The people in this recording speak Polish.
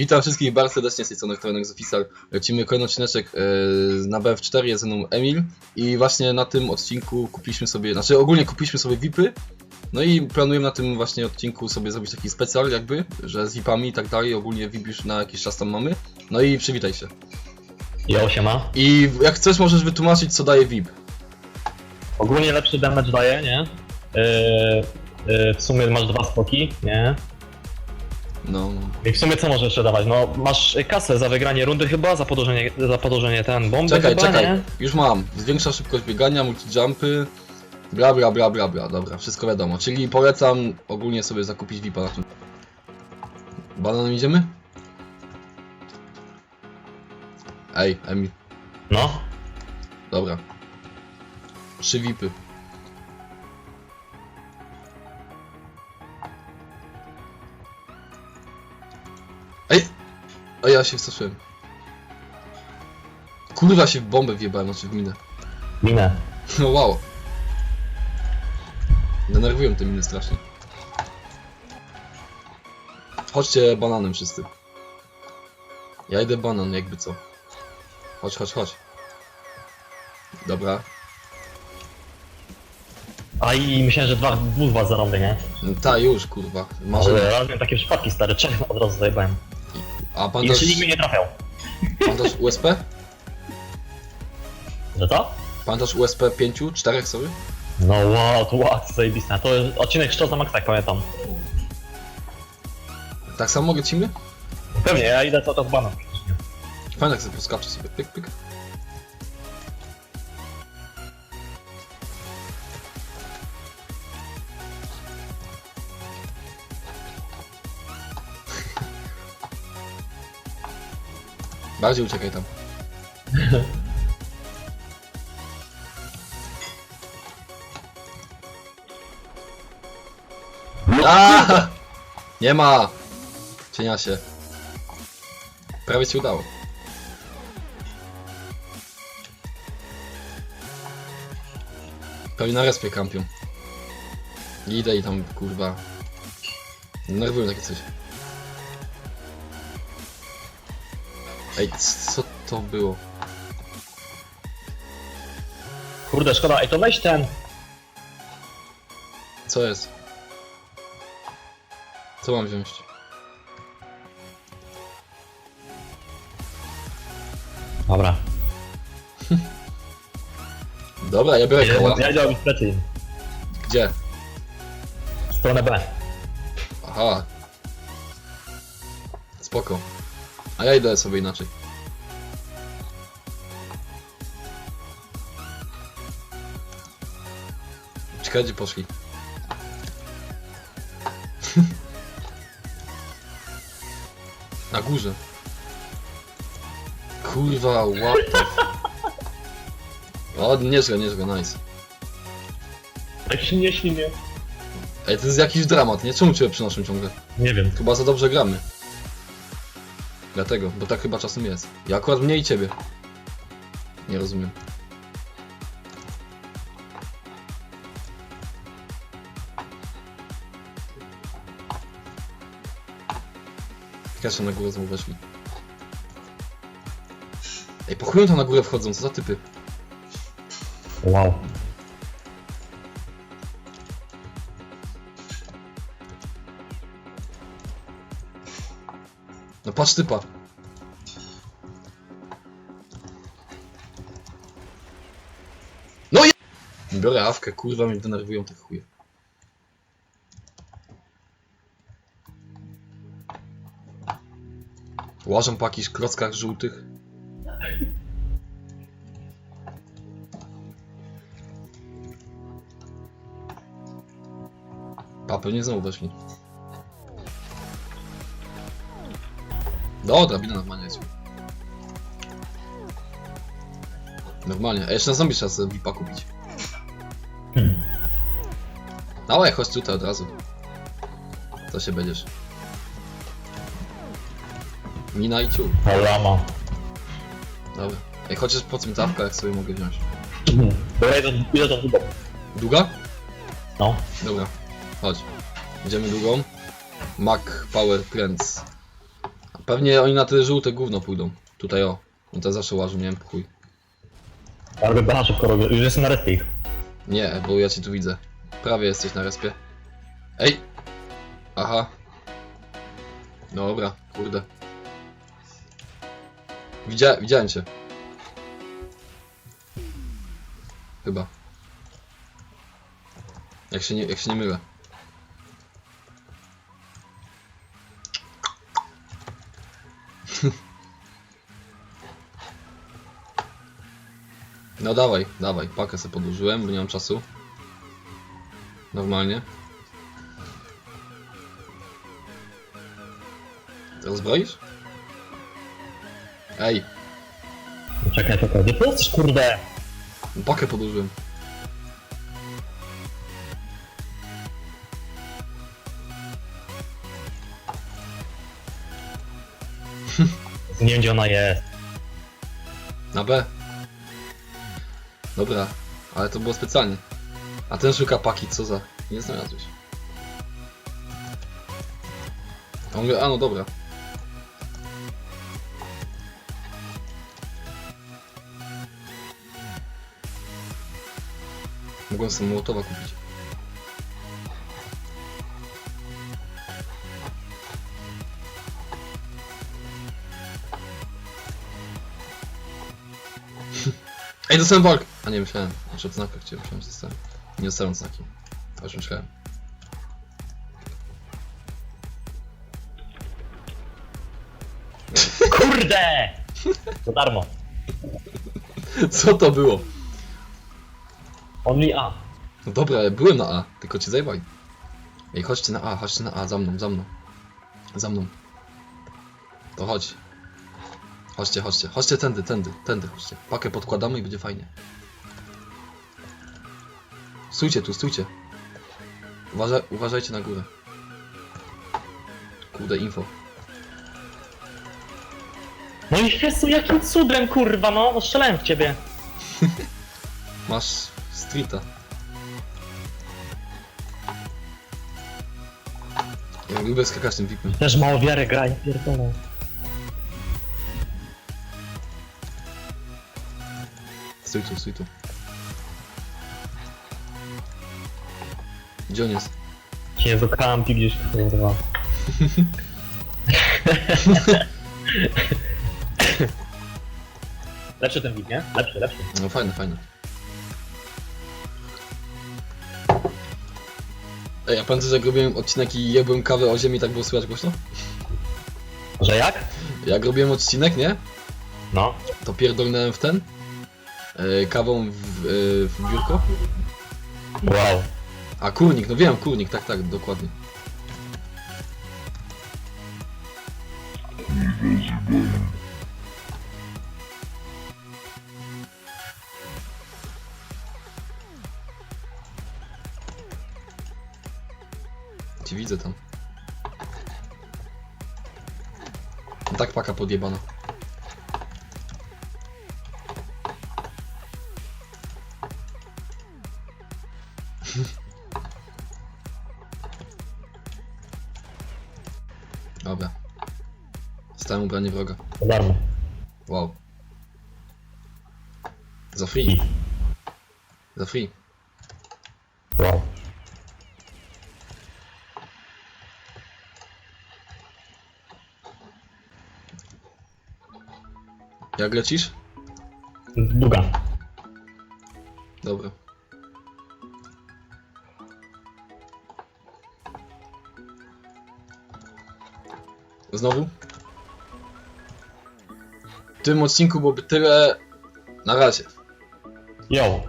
Witam wszystkich bardzo serdecznie z tej strony Trojanek z Official. Lecimy kolejny odcineczek e, na BF4, jest ze mną Emil i właśnie na tym odcinku kupiliśmy sobie, znaczy ogólnie kupiliśmy sobie VIPy no i planujemy na tym właśnie odcinku sobie zrobić taki specjal jakby, że z VIPami i tak dalej, ogólnie VIP już na jakiś czas tam mamy. No i przywitaj się. Jo, siema. I jak chcesz możesz wytłumaczyć co daje VIP. Ogólnie lepszy damage daje, nie? Yy, yy, w sumie masz dwa spoki, nie? No, no. I w sumie co możesz jeszcze dawać? No, masz kasę za wygranie rundy chyba, za podłożenie, za podłożenie ten bomby Czekaj, chyba, czekaj, nie? już mam. Zwiększa szybkość biegania, multi-jumpy, bla bla bla bla bla, dobra, wszystko wiadomo. Czyli polecam ogólnie sobie zakupić VIPa na tym. Bananem idziemy? Ej, Emil, No. dobra. Trzy VIPy. O ja się wstraszyłem. Kurwa się w bombę wjebałem, znaczy w minę. Minę. No wow. Denerwują te miny strasznie. Chodźcie bananem wszyscy. Ja idę banan, jakby co. Chodź, chodź, chodź. Dobra. A i myślałem, że dwa, dwóch was zarąbię, nie? No ta już, kurwa. Masz. Ale raz miałem takie przypadki stare, trzech od razu zajebałem. A pandaż, jeszcze nikt mnie nie trafiał. pandaż USP? Że to? Pandaż USP 5? 4 sobie? No wow, to wow, to zajebiste. To jest odcinek Szczos na Max, tak pamiętam. Tak samo lecimy? Pewnie, ja idę cały czas banan. Fajnie jak sobie poskaczę sobie. Pyk, pyk. Bardziej uciekaj tam. A! Nie ma! Cienia się. Prawie ci udało. Pewnie na respie kampią. Idę i tam kurwa. Nerwują takie coś. Ej, co to było? Kurde, szkoda. Ej, to weź ten. Co jest? Co mam wziąć? Dobra. Dobra, ja biorę koła. Ja idę robić plecy. Gdzie? W stronę B. Aha. Spoko. A ja idę sobie inaczej. Ciekawe gdzie poszli. Na górze. Kurwa, łapy. O, nieźle, nieźle, nice. Się nie śni mnie. Ej, to jest jakiś dramat, nie? Czemu cię przynoszą ciągle? Nie wiem. Chyba za dobrze gramy. Dlatego, bo tak chyba czasem jest. Ja akurat mnie i ciebie. Nie rozumiem. Kasia na górę znowu. Ej, po chuju tam na górę wchodzą, co za typy? Wow. No patrz typa. No je... Biorę awkę, kurwa mnie denerwują te chuje. Łażą po jakichś żółtych. A pewnie znowu. No, drabina normalnie jest. Normalnie. A jeszcze na zombie trzeba sobie VIPa kupić. Hmm. Dawaj, chodź tutaj od razu. Co się będziesz? Mina i ciu. Lama. Dobra. Ej, chociaż po cmentarka, jak sobie mogę wziąć. Dobra, idę, idę do chyba. Długa? No. Dobra. Chodź. Idziemy długą. Mac Power Prens. Pewnie oni na te żółte gówno pójdą. Tutaj o. No to zawsze łażą, nie wiem, chuj. Ja robię bana szybko robię. Już jestem na respie ich. Nie, bo ja cię tu widzę. Prawie jesteś na respie. Ej! Aha. Dobra, kurde. Widzia widziałem cię. Chyba. Jak się nie, jak się nie mylę. No dawaj, dawaj, pakę sobie podłożyłem, bo nie mam czasu. Normalnie. Rozbroisz? Ej, Czekaj, czekaj. Gdzie ty jesteś, kurde? pakę podłożyłem. Nie wiem, gdzie ona jest. Na B. Dobra, ale to było specjalnie. A ten szuka paki, co za... Nie znalazłeś. A on mówi, a no dobra. Mogłem sobie kupić. Ej, dostałem walk! A nie, myślałem. Znaczy od znaka chciałem, myślałem, że dostałem. Nie dostałem znaki. Już myślałem. Kurde! Za darmo. Co to było? Only A. No dobra, ja byłem na A, tylko cię zajebali. Ej, chodźcie na A, chodźcie na A, za mną, za mną. Za mną. To chodź. Chodźcie, chodźcie, chodźcie tędy, tędy, tędy, chodźcie. Pakę podkładamy i będzie fajnie. Stójcie tu, stójcie. Uważaj, uważajcie na górę. Kurde, info. No i Jezu, jakim cudem, kurwa, no? No strzelałem w ciebie. Masz streeta. Ja lubię skakać tym vipem. Też mało wiary gra, ja pierdolę. Stój tu, stój tu. Gdzie on jest? Do kampi gdzieś, kurwa. lepszy ten wid, nie? Lepszy, lepszy. No fajne, fajne. Ej, a pamiętasz jak robiłem odcinek i jebłem kawę o ziemi, tak było słychać głośno? Że jak? Jak robiłem odcinek, nie? No. To pierdolnąłem w ten. E, kawą w, e, w biurko. Wow. A kurnik, no wiem, kurnik, tak, tak, dokładnie. Ci widzę tam. No tak paka podjebana. Ubranie wroga. Za darmo. Wow. Za free. Za free. Wow. Jak lecisz? Długa. Dobra. Znowu? Tym odcinku byłoby tyle. Na razie. Yo.